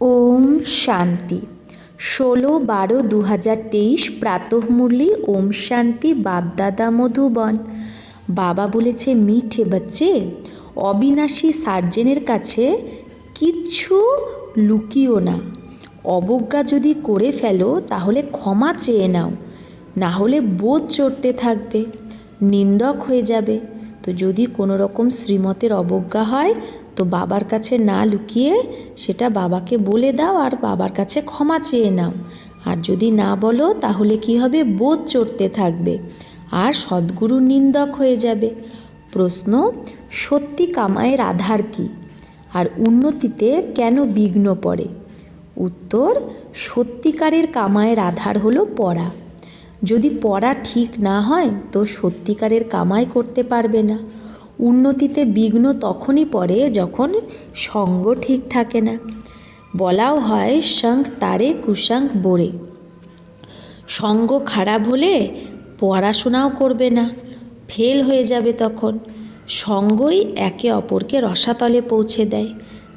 ওম শান্তি। ষোলো বারো দু হাজার তেইশ প্রাতঃমুরলি ওম শান্তি বাপদাদা মধুবন। বাবা বলেছে, মিঠে বাচ্চে, অবিনাশী সার্জেনের কাছে কিচ্ছু লুকিও না। অবজ্ঞা যদি করে ফেলো, তাহলে ক্ষমা চেয়ে নাও। না হলে বোধ চড়তে থাকবে, নিন্দক হয়ে যাবে। তো যদি কোনো রকম শ্রীমতের অবজ্ঞা হয় তো বাবার কাছে না লুকিয়ে সেটা বাবাকে বলে দাও আর বাবার কাছে ক্ষমা চেয়ে নাও। আর যদি না বলো, তাহলে কি হবে? বোধ চড়তে থাকবে। আর সদ্গুরু নিন্দক হয়ে যাবে। প্রশ্ন, সত্যি কামায়ের আধার কি? আর উন্নতিতে কেন বিঘ্ন পড়ে? উত্তর, সত্যিকারের কামায়ের আধার হলো পড়া। যদি পড়া ঠিক না হয়, তো সত্যিকারের কামাই করতে পারবে না। উন্নতিতে বিঘ্ন তখনই পড়ে যখন সঙ্গ ঠিক থাকে না। বলাও হয়, শঙ্খ তারে, কুশঙ্খ বোরে। সঙ্গ খারাপ হলে পড়াশোনাও করবে না, ফেল হয়ে যাবে তখন। সঙ্গই একে অপরকে রসাতলে পৌঁছে দেয়।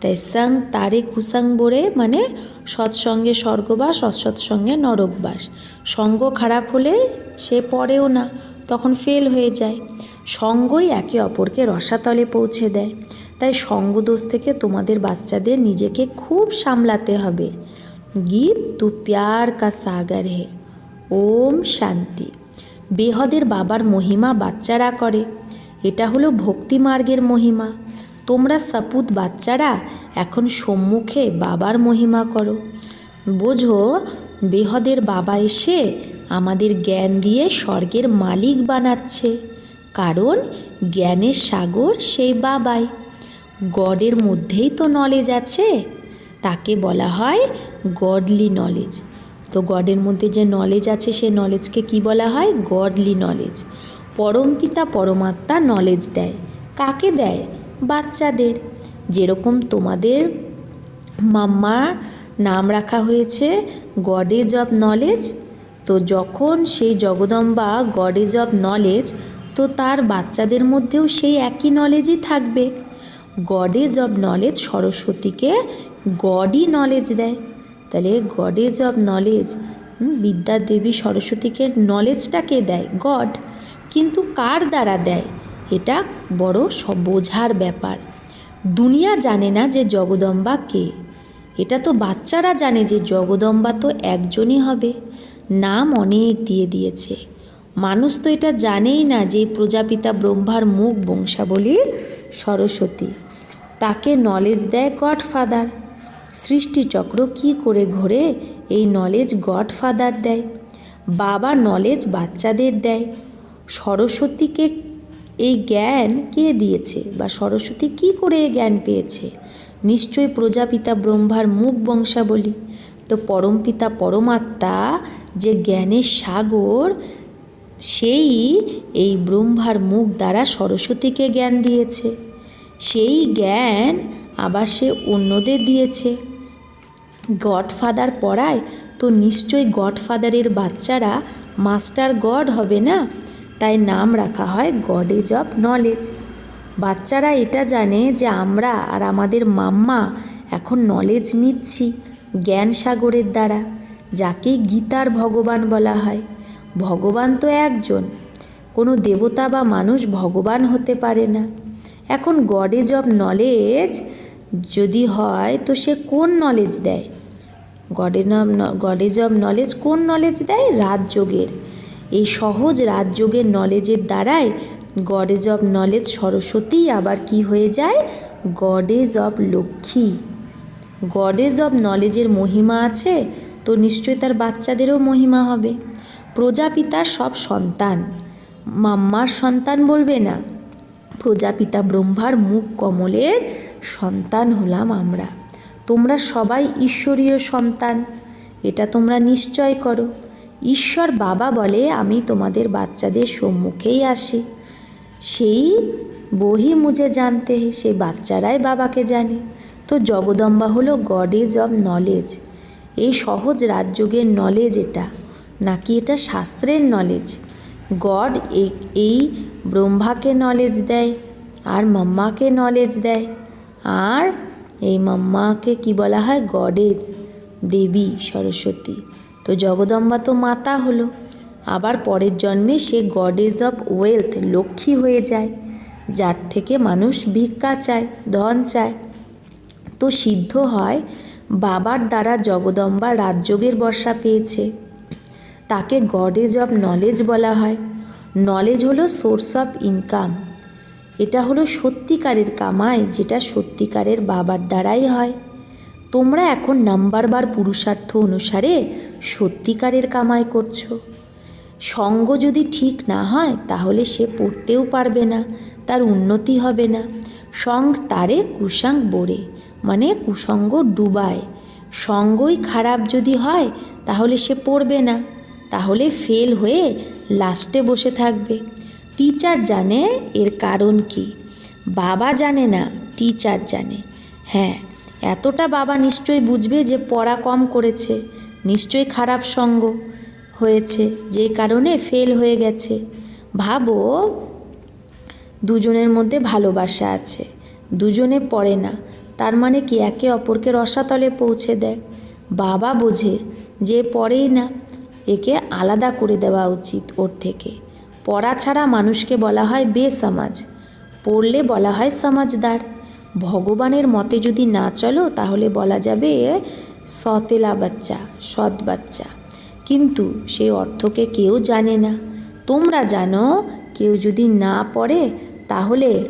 তাই সং তারে কুসং বোরে মানে সৎসঙ্গে স্বর্গবাস, অসৎসঙ্গে নরকবাস। সঙ্গ খারাপ হলে সে পড়েও না, তখন ফেল হয়ে যায়। সঙ্গই একে অপরকে রসাতলে পৌঁছে দেয়। তাই সঙ্গদোষ থেকে তোমাদের বাচ্চাদের নিজেকে খুব সামলাতে হবে। গীত তু প্যার কা সাগর হে। ওম শান্তি। বেহদের বাবার মহিমা বাচ্চারা করে। এটা হলো ভক্তি মার্গের মহিমা। তোমরা সাপুত বাচ্চারা, এখন সম্মুখে বাবার মহিমা করো। বোঝো, বেহদের বাবা এসে আমাদের জ্ঞান দিয়ে স্বর্গের মালিক বানাচ্ছে। কারণ জ্ঞানের সাগর সেই বাবাই। গডের মধ্যেই তো নলেজ আছে, তাকে বলা হয় গডলি নলেজ তো গডের মধ্যে যে নলেজ আছে, সে নলেজকে কি বলা হয়? গডলি নলেজ পরমপিতা পরমাত্মা নলেজ দেয়। কাকে দেয়? বাচ্চাদের। যেরকম তোমাদের মাম্মা নাম রাখা হয়েছে, গডেজ অব নলেজ তো যখন সেই জগদম্বা গডেজ অব নলেজ তো তার বাচ্চাদের মধ্যেও সেই একই নলেজই থাকবে। গডেজ অব নলেজ সরস্বতীকে গডই নলেজ দেয়। তাহলে গডেজ অব নলেজ বিদ্যা দেবী সরস্বতীকে নলেজটাকে দেয় গড কিন্তু কার দ্বারা দেয়? এটা বড় বোঝার ব্যাপার। দুনিয়া জানে না যে জগদম্বা কে। এটা তো বাচ্চারা জানে যে জগদম্বা তো একজনই হবে। নাম অনেক দিয়ে দিয়েছে। মানুষ তো এটা জানেই না যে প্রজাপিতা ব্রহ্মার মুখ বংশাবলীর সরস্বতী। তাকে নলেজ দেয় গডফাদার সৃষ্টিচক্র কি করে ঘোরে, এই নলেজ গডফাদার দেয়। বাবা নলেজ বাচ্চাদের দেয়। সরস্বতীকে এই জ্ঞান কে দিয়েছে বা সরস্বতী কি করে এই জ্ঞান পেয়েছে? নিশ্চয়ই প্রজাপিতা ব্রহ্মার মুখ বংশাবলী। তো পরমপিতা পরমাত্মা যে জ্ঞানের সাগর সেই এই ব্রহ্মার মুখ দ্বারা সরস্বতীকে জ্ঞান দিয়েছে। সেই জ্ঞান আবার সে অন্যদের দিয়েছে। গডফাদার পড়ায় তো নিশ্চয়ই গডফাদারের বাচ্চারা মাস্টার গড হবে না? তাই নাম রাখা হয় গডেজ অফ নলেজ। বাচ্চারা এটা জানে যে আমরা আর আমাদের মাম্মা এখন নলেজ নিচ্ছি জ্ঞান সাগরের দ্বারা, যাকে গীতার ভগবান বলা হয়। ভগবান তো একজন। কোনো দেবতা বা মানুষ ভগবান হতে পারে না। এখন গডেজ অফ নলেজ যদি হয় তো সে কোন নলেজ দেয়? Goddess of goddess of knowledge কোন নলেজ দেয়? রাজযোগের। এই সহজ রাজযোগের নলেজের দ্বারাই গডেজ অফ নলেজ সরস্বতী আবার কি হয়ে যায়? Goddess of Lakshmi. Goddess of নলেজের মহিমা আছে তো নিশ্চয়ই তার বাচ্চাদেরও মহিমা হবে। প্রজাপিতার সব সন্তান। মাম্মার সন্তান বলবে না। প্রজাপিতা ব্রহ্মার মুখ কমলের সন্তান হলাম আমরা। তোমরা সবাই ঈশ্বরীয় সন্তান। এটা তোমরা নিশ্চয় করো। ঈশ্বর বাবা বলে আমি তোমাদের বাচ্চাদের সম্মুখেই আসি। সেই বহি মুঝে জানতে সেই বাচ্চারাই বাবাকে জানে। তো জগদম্বা হলো গডেজ অব নলেজ এই সহজ রাজযোগের নলেজ এটা। নাকি এটা শাস্ত্রের নলেজ গড এই ব্রহ্মাকে নলেজ দেয়, আর মাম্মাকে নলেজ দেয়, আর এই মাম্মাকে কি বলা হয়? গডেজ দেবী, সরস্বতী। তো জগদম্বা তো মাতা হলো। আবার পরের জন্মে সে গডেজ অফ ওয়েলথ লক্ষ্মী হয়ে যায়, যার থেকে মানুষ ভিক্ষা চায়, ধন চায়। তো সিদ্ধ হয় বাবার দ্বারা জগদম্বা রাজযোগের বর্ষা পেয়েছে। তাকে গডেজ অফ নলেজ বলা হয়। নলেজ হলো সোর্স অফ ইনকাম। এটা হলো সত্যিকারের কামাই, যেটা সত্যিকারের বাবার দ্বারাই হয়। তোমরা এখন নাম্বার বার পুরুষার্থ অনুসারে সত্যিকারের কামাই করছ। সঙ্গ যদি ঠিক না হয়, তাহলে সে পড়তেও পারবে না, তার উন্নতি হবে না। সঙ্গ তারে কুসঙ্গ বোরে মানে কুসঙ্গ ডুবায়। সঙ্গই খারাপ যদি হয়, তাহলে সে পড়বে না। তাহলে ফেল হয়ে লাস্টে বসে থাকবে। টিচার জানে এর কারণ কি। বাবা জানে না টিচার জানে। হ্যাঁ এতটা বাবা নিশ্চয়ই বুঝবে যে পড়া কম করেছে, নিশ্চয়ই খারাপ সঙ্গ হয়েছে, যে কারণে ফেল হয়ে গেছে। ভাবো, দুজনের মধ্যে ভালোবাসা আছে, দুজনে পড়ে না, তার মানে কি একে অপরকে রসাতলে পৌঁছে দেয়? বাবা বোঝে যে পড়েই না একে আলাদা করে দেওয়া উচিত ওর থেকে। পড়া ছাড়া মানুষকে বলা হয় বেসমাজ, পড়লে বলা হয় সমাজদার। ভগবানের মতে যদি না চলো, তাহলে বলা যাবে সতেলা বাচ্চা, সৎ বাচ্চা। কিন্তু সেই অর্থকে কেউ জানে না। তোমরা জানো, কেউ যদি না পড়ে, তাহলে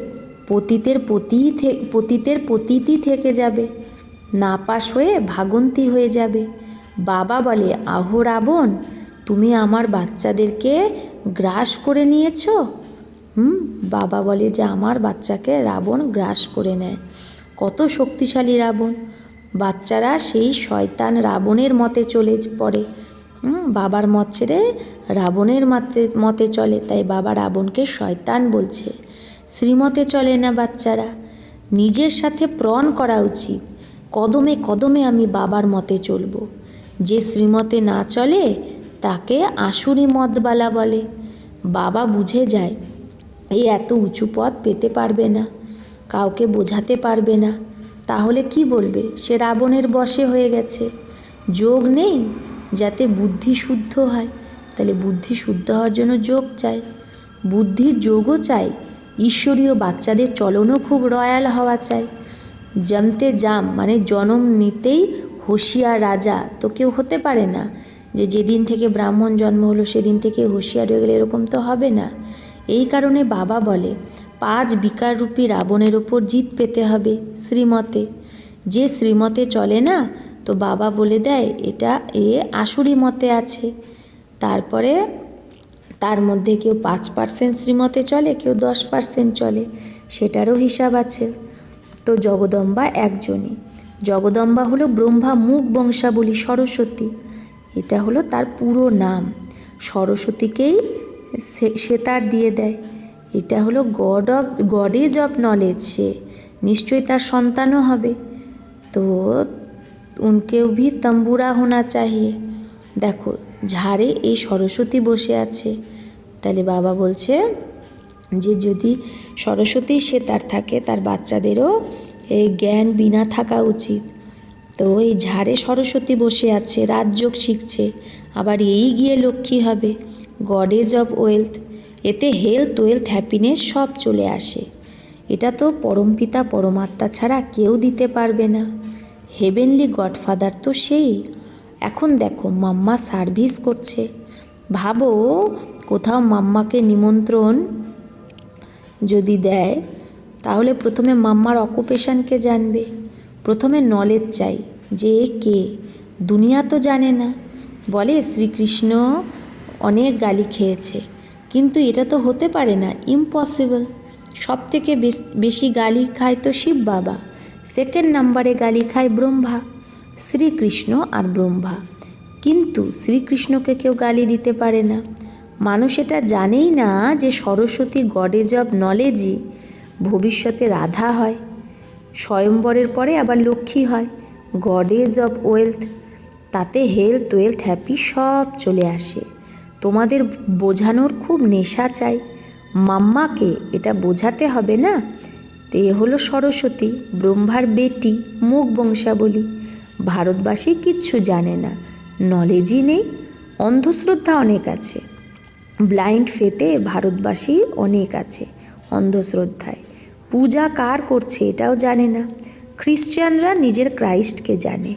পতিতের পতিই থে- পতিতের পতিতই থেকে যাবে। না পাশ হয়ে ভাগন্তি হয়ে যাবে। বাবা বলে, আহো রাবণ, তুমি আমার বাচ্চাদেরকে গ্রাস করে নিয়েছ? হুম, বাবা বলে যে, আমার বাচ্চাকে রাবণ গ্রাস করে নেয়। কত শক্তিশালী রাবণ। বাচ্চারা সেই শয়তান রাবণের মতে চলে পড়ে। বাবার মত ছেড়ে রাবণের মতে মতে চলে, তাই বাবা রাবণকে শয়তান বলছে। শ্রীমতে চলে না বাচ্চারা। নিজের সাথে প্রণ করা উচিত। কদমে কদমে আমি বাবার মতে চলবো। যে শ্রীমতে না চলে, তাকে আসুরি মদবালা বলে। বাবা বুঝে যায় এই এত উঁচু পথ পেতে পারবে না, কাউকে বোঝাতে পারবে না। তাহলে কি বলবে? সে রাবণের বশে হয়ে গেছে। যোগ নেই, যাতে বুদ্ধি শুদ্ধ হয়। তাহলে বুদ্ধি শুদ্ধ হওয়ার জন্য যোগ চাই। বুদ্ধির যোগও চাই, ঈশ্বরীয় বাচ্চাদের চলনও খুব রয়্যাল হওয়া চাই। জমতে জাম মানে জনম নিতেই হুঁশিয়ার রাজা তো কেউ হতে পারে না যে যেদিন থেকে ব্রাহ্মণ জন্ম হলো সেদিন থেকে হুঁশিয়ার হয়ে গেলে এরকম তো হবে না। এই কারণে বাবা বলে, পাঁচ বিকাররূপী রাবণের ওপর জিত পেতে হবে শ্রীমতে। যে শ্রীমতে চলে না, তো বাবা বলে দেয়, এটা এ আসুরি মতে আছে। তারপরে তার মধ্যে কেউ পাঁচ পার্সেন্ট শ্রীমতে চলে, কেউ দশ পার্সেন্ট চলে, সেটারও হিসাব আছে। তো জগদম্বা একজনই। জগদম্বা হলো ব্রহ্মা মুখ বংশাবলী সরস্বতী। এটা হলো তার পুরো নাম। সরস্বতীকেই সে তার দিয়ে দেয়। এটা হলো god of goddess of knowledge সে। নিশ্চয়ই তার সন্তানও হবে। তো উনকেও ভি তম্বুরা হোনা চাহিয়ে। দেখো, ঝাড়ে এই সরস্বতী বসে আছে। তাহলে বাবা বলছে যে যদি সরস্বতী সে তার থাকে, তার বাচ্চাদেরও জ্ঞান বিনা থাকা উচিত। তো এই ঝাড়ে সরস্বতী বসে আছে, রাজযোগ শিখছে, আবার এই গিয়ে লক্ষ্মী হবে গডেজ অফ ওয়েলথ, এতে হেলথ ওয়েলথ হ্যাপিনেস সব চলে আসে। এটা তো পরমপিতা পরমাত্মা ছাড়া কেউ দিতে পারবে না। হেভেনলি গডফাদার তো সেই। এখন দেখো, মাম্মা সার্ভিস করছে। ভাবো, কোথাও মাম্মাকে নিমন্ত্রণ যদি দেয় তাহলে প্রথমে মাম্মার অকুপেশনকে জানবে। প্রথমে নলেজ চাই যে কে? দুনিয়া তো জানে না। বলে, শ্রীকৃষ্ণ অনেক গালি খেয়েছে। কিন্তু এটা তো হতে পারে না ইম্পসিবল সব থেকে বেশি গালি খায় তো শিব বাবা। সেকেন্ড নাম্বারে গালি খায় ব্রহ্মা। শ্রীকৃষ্ণ আর ব্রহ্মা। কিন্তু শ্রীকৃষ্ণকে কেউ গালি দিতে পারে না। মানুষ এটা জানেই না যে সরস্বতী গডেজ অব নলেজই ভবিষ্যতে রাধা হয়, স্বয়ম্বরের পরে আবার লক্ষ্মী হয়, গডেজ অফ ওয়েলথ, তাতে হেলথ, ওয়েলথ, হ্যাপি সব চলে আসে। তোমাদের বোঝানোর খুব নেশা চাই। মাম্মাকে এটা বোঝাতে হবে না? তো হলো সরস্বতী, ব্রহ্মার বেটি, মুখ বংশাবলী। ভারতবাসী কিচ্ছু জানে না। নলেজই নেই, অন্ধশ্রদ্ধা অনেক আছে। ব্লাইন্ড ফেতে ভারতবাসী অনেক আছে অন্ধশ্রদ্ধায়। পূজা কার করছে এটাও জানে না। খ্রিস্টানরা নিজের ক্রাইস্টকে জানে।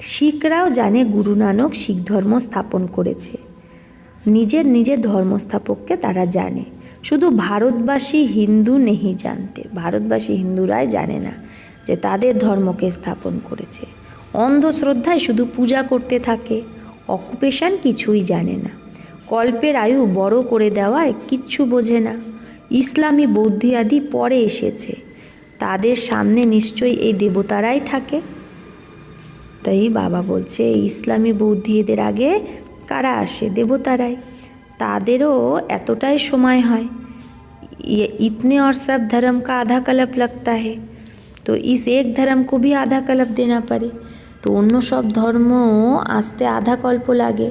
শিখরাও জানে গুরু নানক শিখ ধর্ম স্থাপন করেছে। নিজের নিজের ধর্মস্থাপককে তারা জানে। শুধু ভারতবাসী হিন্দু নেই জানতে। ভারতবাসী হিন্দুরাই জানে না যে তাদের ধর্মকে স্থাপন করেছে। অন্ধশ্রদ্ধায় শুধু পূজা করতে থাকে। অকুপেশান কিছুই জানে না। কল্পের আয়ু বড় করে দেওয়ায় কিচ্ছু বোঝে না। ইসলামী বৌদ্ধি আদি পরে এসেছে তাদের সামনে নিশ্চয়ই এই দেবতারাই থাকে তাই বাবা বলছে ইসলামী বৌদ্ধি এদের আগে কারা আসে দেবতারাই তাদেরও এতটাই সময় হয় ये इतने और सब धर्म का आधा कल्प लगता है तो इस एक धर्म को भी आधा कल्प देना पड़े তো অন্য সব ধর্ম আসতে আধা কল্প লাগে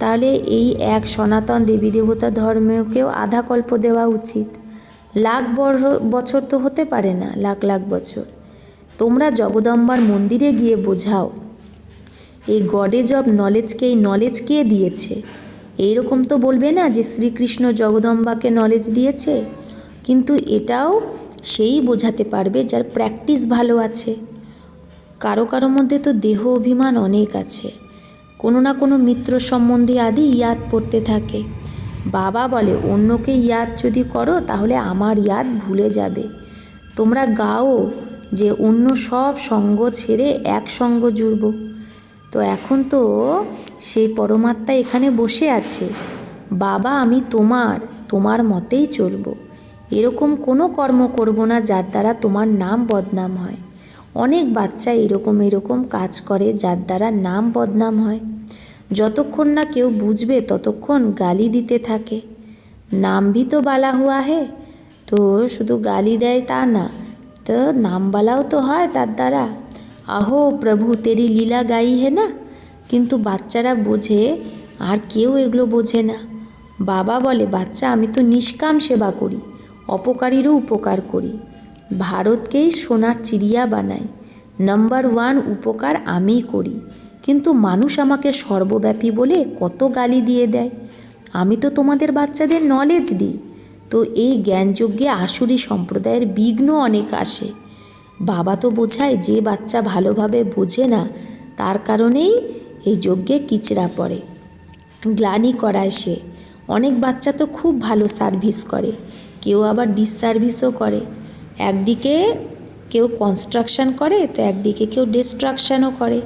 তাহলে এই এক সনাতন দেবী দেবতা ধর্মকেও আধা কল্প দেওয়া উচিত। লাখ বছর তো হতে পারে না, লাখ লাখ বছর। তোমরা জগদম্বার মন্দিরে গিয়ে বোঝাও, এই গডেজ অব নলেজকে এই নলেজ কে দিয়েছে? এইরকম তো বলবে না যে শ্রীকৃষ্ণ জগদম্বাকে নলেজ দিয়েছে। কিন্তু এটাও সেই বোঝাতে পারবে যার প্র্যাকটিস ভালো আছে। কারও কারও মধ্যে তো দেহ অভিমান অনেক আছে। কোনো না কোনো মিত্র সম্বন্ধে আদি ইয়াদ পড়তে থাকে। বাবা বলে, অন্যকে ইয়াদ যদি করো, তাহলে আমার ইয়াদ ভুলে যাবে। তোমরা গাও যে অন্য সব সঙ্গ ছেড়ে এক সঙ্গ জুড়ব। তো এখন তো সেই পরমাত্মা এখানে বসে আছে। বাবা, আমি তোমার তোমার মতেই চলব। এরকম কোনো কর্ম করব না যার দ্বারা তোমার নাম বদনাম হয়। অনেক বাচ্চা এরকম এরকম কাজ করে যার দ্বারা নাম বদনাম হয়। যতক্ষণ না কেউ বুঝবে ততক্ষণ গালি দিতে থাকে। নাম ভি তো বালা হুয়া হে তো শুধু গালি দেয় তা না, তো নাম বালাও তো হয় তার দ্বারা। আহো প্রভু, তেরি লীলা গাই হে না? কিন্তু বাচ্চারা বোঝে, আর কেউ এগুলো বোঝে না। বাবা বলে, বাচ্চা, আমি তো নিষ্কাম সেবা করি, অপকারীরও উপকার করি। ভারতকেই সোনার চিড়িয়া বানাই নাম্বার ওয়ান উপকার আমিই করি। কিন্তু মানুষ আমাকে সর্বব্যাপী বলে কত গালি দিয়ে দেয়? আমি তো তোমাদের বাচ্চাদের নলেজ দিই। তো এই জ্ঞানযজ্ঞে আসুরি সম্প্রদায়ের বিঘ্ন অনেক আসে। বাবা তো বোঝায় যে বাচ্চা ভালোভাবে বোঝে না, তার কারণেই এই যজ্ঞে কিচড়া পড়ে। গ্লানি করায় সে। অনেক বাচ্চা তো খুব ভালো সার্ভিস করে। কেউ আবার ডিসসার্ভিসও করে। একদিকে কেউ কনস্ট্রাকশন করে, তো একদিকে কেউ ডিস্ট্রাকশানও করে।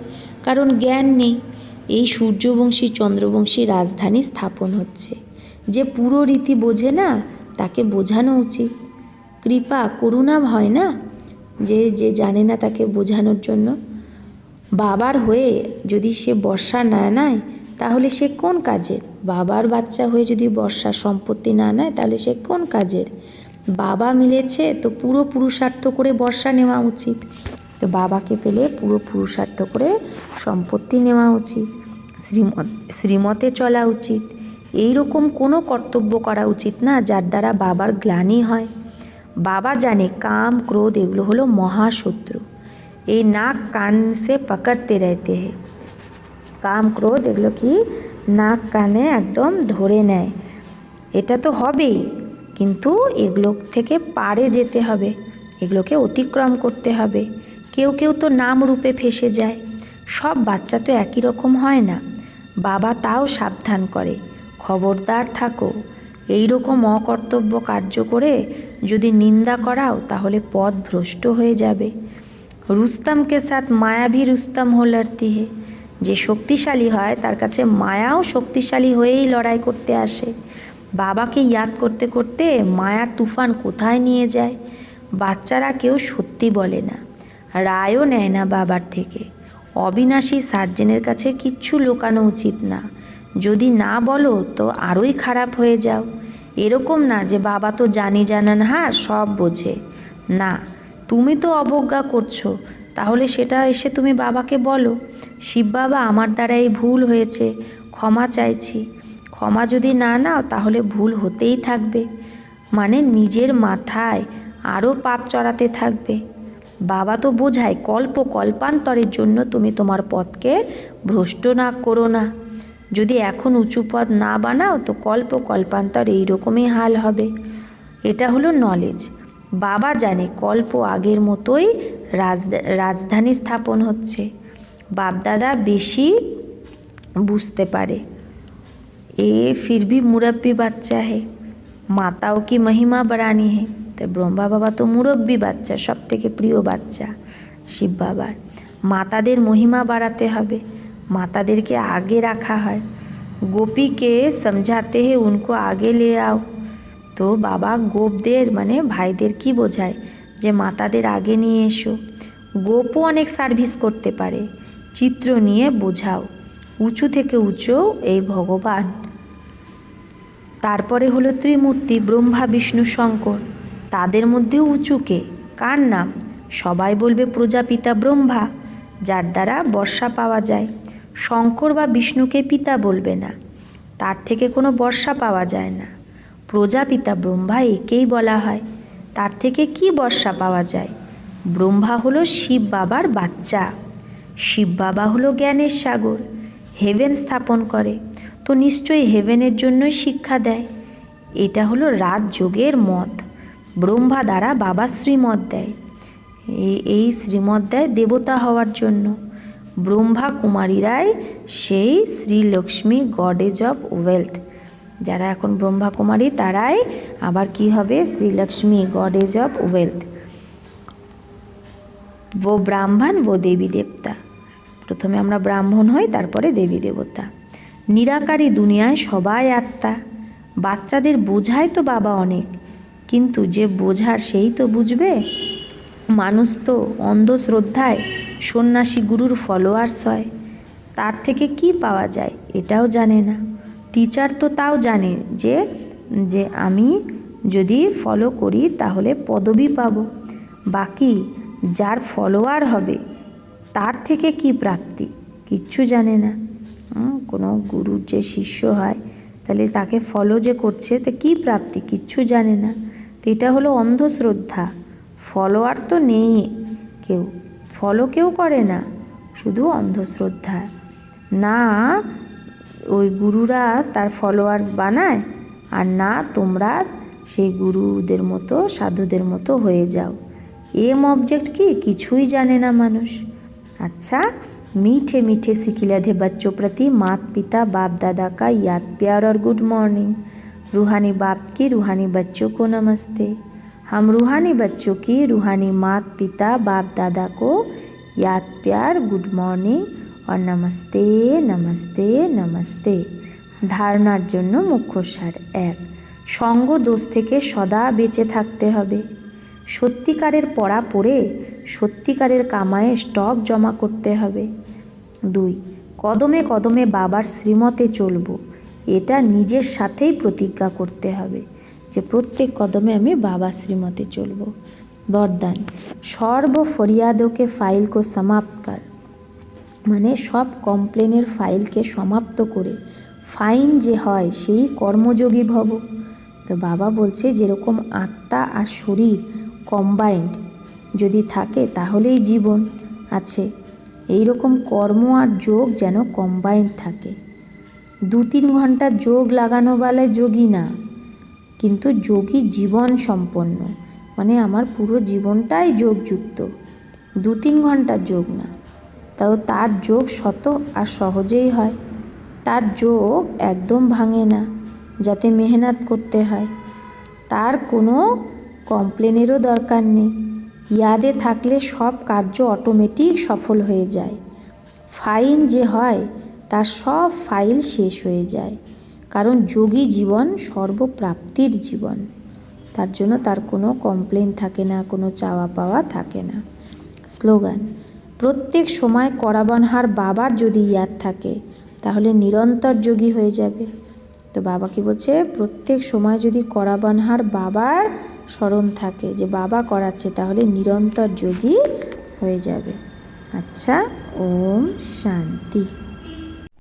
কারণ জ্ঞান নেই, এই সূর্যবংশী, চন্দ্রবংশী রাজধানী স্থাপন হচ্ছে। যে পুরো রীতি বোঝে না, তাকে বোঝানো উচিত। কৃপা, করুণা হয় না, যে যে জানে না তাকে বোঝানোর জন্য। বাবার হয়ে যদি সে বর্ষা না নেয়, তাহলে সে কোন কাজের? বাবার বাচ্চা হয়ে যদি বর্ষা সম্পত্তি না নেয়, তাহলে সে কোন কাজের? বাবা মিলেছে, তো পুরো পুরুষার্থ করে বর্ষা নেওয়া উচিত। তো বাবাকে পেলে পুরো পুরুষার্থ করে সম্পত্তি নেওয়া উচিত। শ্রীমত শ্রীমতে চলা উচিত। এই রকম কোনো কর্তব্য করা উচিত না, যার দ্বারা বাবার গ্লানি হয়। বাবা জানে কাম, ক্রোধ এগুলো হলো মহাশত্রু। এই নাক কান সে পকড়তে রহতে হে। কাম, ক্রোধ এগুলো কি নাক কানে একদম ধরে নেয়। এটা তো হবেই। কিন্তু এগুলো থেকে পারে যেতে হবে। এগুলোকে অতিক্রম করতে হবে। কেউ কেউ তো নাম রূপে ফেসে যায়। সব বাচ্চা তো একই রকম হয় না। বাবা তাও সাবধান করে, খবরদার থাকো। এই রকম অকর্তব্য কার্য করে যদি নিন্দা করাও, তাহলে পথ ভ্রষ্ট হয়ে যাবে। রুস্তমকে সাথ মায়া ভি রুস্তম হো লড়তি হে যে শক্তিশালী হয়, তার কাছে মায়াও শক্তিশালী হয়েই লড়াই করতে আসে। বাবাকে ইয়াদ করতে করতে মায়ার তুফান কোথায় নিয়ে যায়? বাচ্চারা কেউ সত্যি বলে না। রায়ও নেয় না বাবার থেকে। অবিনাশী সার্জেনের কাছে কিচ্ছু লুকানো উচিত না। যদি না বলো তো আরোই খারাপ হয়ে যাও। এরকম না যে বাবা তো জানি জানান হ্যাঁ সব বোঝে। না, তুমি তো অবজ্ঞা করছ। তাহলে সেটা এসে তুমি বাবাকে বলো। শিব বাবা আমার দ্বারা এই ভুল হয়েছে। ক্ষমা চাইছি। ক্ষমা যদি না নাও, তাহলে ভুল হতেই থাকবে। মানে নিজের মাথায় আরও পাপ চড়াতে থাকবে। বাবা তো বোঝায়, কল্প কল্পান্তরের জন্য তুমি তোমার পথকে ভ্রষ্ট না করো না। যদি এখন উঁচু পথ না বানাও, তো কল্প কল্পান্তর এইরকমই হাল হবে। এটা হলো নলেজ বাবা জানে কল্প আগের মতোই রাজ, রাজধানী স্থাপন হচ্ছে। বাপদাদা বেশি বুঝতে পারে। এ फिर भी मुरब्बी বাচ্চা হে মাতাও কি মহিমা বাড়ানি হে তো ব্রহ্মা বাবা তো মুরব্বী বাচ্চা সব থেকে প্রিয় বাচ্চা শিব বাবার মাতাদের মহিমা বাড়াতে হবে মাতাদেরকে আগে রাখা হয় গোপীকে সমঝাতে হে উনকো আগে লে আও তো বাবা গোপদের মানে ভাইদের কি বোঝায় যে মাতাদের আগে নিয়ে এসো গোপও অনেক সার্ভিস করতে পারে চিত্র নিয়ে বোঝাও উঁচু থেকে উঁচু এই ভগবান। তারপরে হলো ত্রিমূর্তি, ব্রহ্মা, বিষ্ণু, শঙ্কর। তাদের মধ্যে উঁচুকে কার নাম? সবাই বলবে প্রজাপিতা ব্রহ্মা, যার দ্বারা বর্ষা পাওয়া যায়। শঙ্কর বা বিষ্ণুকে পিতা বলবে না, তার থেকে কোনো বর্ষা পাওয়া যায় না। প্রজাপিতা ব্রহ্মা একেই বলা হয়, তার থেকে কি বর্ষা পাওয়া যায়? ব্রহ্মা হলো শিব বাবার বাচ্চা। শিব বাবা হলো জ্ঞানের সাগর হেভেন স্থাপন করে। তো নিশ্চয়ই হেভেনের জন্যই শিক্ষা দেয়। এটা হলো রাজযোগের মত। ব্রহ্মা দ্বারা বাবা শ্রীমত দেয়। এই- শ্রীমত দেয় দেবতা হওয়ার জন্য। ব্রহ্মা কুমারীরাই সেই শ্রীলক্ষ্মী গডেজ অফ ওয়েলথ। যারা এখন ব্রহ্মা কুমারী, তারাই আবার কি হবে? Shrilakshmi goddess of wealth. ও ব্রাহ্মণ, ও দেবী দেবতা। প্রথমে আমরা ব্রাহ্মণ হই, তারপরে দেবী দেবতা। নিরাকারী দুনিয়ায় সবাই আত্মা। বাচ্চাদের বোঝায় তো বাবা অনেক, কিন্তু যে বোঝার সেই তো বুঝবে? মানুষ তো অন্ধশ্রদ্ধায় সন্ন্যাসী গুরুর ফলোয়ার্স হয়। তার থেকে কি পাওয়া যায় এটাও জানে না। টিচার তো তাও জানে যে যে আমি যদি ফলো করি তাহলে পদবি পাবো। বাকি যার ফলোয়ার হবে তার থেকে কি প্রাপ্তি? কিচ্ছু জানে না। কোনো গুরুর যে শিষ্য হয়, তাহলে তাকে ফলো যে করছে, তা কী প্রাপ্তি? কিচ্ছু জানে না। তো এটা হলো অন্ধশ্রদ্ধা। ফলোয়ার তো নেই কেউ। ফলো কেউ করে না, শুধু অন্ধশ্রদ্ধা। না, ওই গুরুরা তার ফলোয়ার্স বানায়, আর না, তোমরা সেই গুরুদের মতো, সাধুদের মতো হয়ে যাও। এম অবজেক্ট কি? কিছুই জানে না মানুষ। अच्छा मीठे मीठे सिकिलधे बच्चों प्रति मात पिता बाप दादा का याद प्यार और गुड मॉर्निंग रूहानी बाप की रूहानी बच्चों को नमस्ते हम रूहानी बच्चों की रूहानी मात पिता बाप दादा को याद प्यार गुड मॉर्निंग और नमस्ते नमस्ते नमस्ते ধারণার জন্য মুখ্য সার এক সঙ্গ দোষ থেকে সদা বেঁচে থাকতে হবে সত্যিকারের পড়া পড়ে সত্যিকারের কামায়ে স্টক জমা করতে হবে। দুই, কদমে কদমে বাবার শ্রীমতে চলব। এটা নিজের সাথেই প্রতিজ্ঞা করতে হবে যে প্রত্যেক কদমে আমি বাবা শ্রীমতে চলব। বরদান, সর্ব ফরিয়াদকে ফাইলকে সমাপ্ত কর। মানে সব কমপ্লেনের ফাইলকে সমাপ্ত করে, ফাইন যে হয় সেই কর্মযোগী ভব। তো বাবা বলছে, যেরকম আত্মা আর শরীর কম্বাইন্ড যদি থাকে তাহলেই জীবন আছে। এই রকম কর্ম আর যোগ যেন কম্বাইন্ড থাকে। দু তিন ঘণ্টা যোগ লাগানো বেলায় যোগী না, কিন্তু যোগী জীবন সম্পন্ন। মানে আমার পুরো জীবনটাই যোগযুক্ত। দু তিন ঘণ্টা যোগ না। তাও তার যোগ শত আর সহজেই হয়। তার যোগ একদম ভাঙে না, যাতে মেহনত করতে হয়। তার কোনো কমপ্লেনেরও দরকার নেই। ইয়াদে থাকলে সব কার্য অটোমেটিক সফল হয়ে যায়। ফাইন যে হয়, তার সব ফাইল শেষ হয়ে যায়। কারণ যোগী জীবন সর্বপ্রাপ্তির জীবন। তার জন্য তার কোনো কমপ্লেন থাকে না, কোনো চাওয়া পাওয়া থাকে না। স্লোগান, প্রত্যেক সময় করাবানহার বাবার যদি ইয়াদ থাকে, তাহলে নিরন্তর যোগী হয়ে যাবে। তো বাবা কি বলছে, প্রত্যেক সময় যদি করাবানহার বাবার স্মরণ থাকে যে বাবা করাচ্ছে তাহলে নিরন্তর যোগী হয়ে যাবে। আচ্ছা ওম শান্তি।